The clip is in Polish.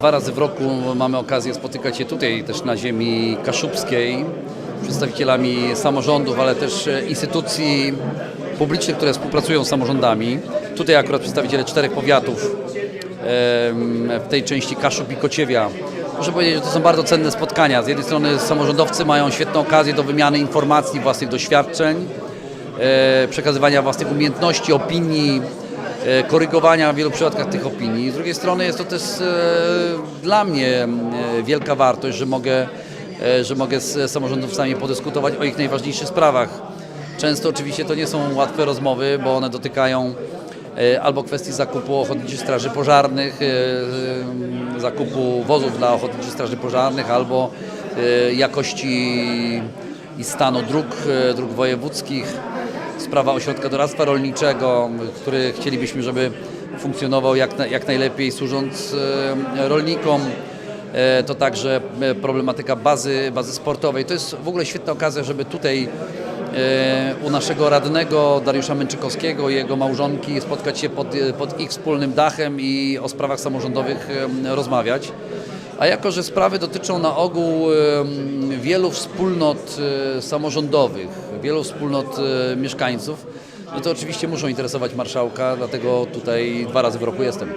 Dwa razy w roku mamy okazję spotykać się tutaj też na ziemi kaszubskiej przedstawicielami samorządów, ale też e, instytucji publicznych, które współpracują z samorządami. Tutaj akurat przedstawiciele czterech powiatów w tej części Kaszub i Kociewia. Muszę powiedzieć, że to są bardzo cenne spotkania. Z jednej strony samorządowcy mają świetną okazję do wymiany informacji, własnych doświadczeń, przekazywania własnych umiejętności, opinii, e, korygowania w wielu przypadkach tych opinii. Z drugiej strony jest to też e, dla mnie e, wielka wartość, że mogę, e, że mogę z samorządowcami podyskutować o ich najważniejszych sprawach. Często oczywiście to nie są łatwe rozmowy, bo one dotykają e, albo kwestii zakupu ochotniczych straży pożarnych, e, e, zakupu wozów dla ochotniczych straży pożarnych, albo e, jakości i stanu dróg, e, dróg wojewódzkich sprawa ośrodka doradztwa rolniczego, który chcielibyśmy, żeby funkcjonował jak, na, jak najlepiej, służąc e, rolnikom. E, To także e, problematyka bazy, bazy sportowej. To jest w ogóle świetna okazja, żeby tutaj u naszego radnego Dariusza Męczykowskiego i jego małżonki spotkać się pod, pod ich wspólnym dachem i o sprawach samorządowych rozmawiać. A jako, że sprawy dotyczą na ogół wielu wspólnot e, samorządowych, wielu wspólnot e, mieszkańców, no to oczywiście muszą interesować marszałka, dlatego tutaj dwa razy w roku jestem.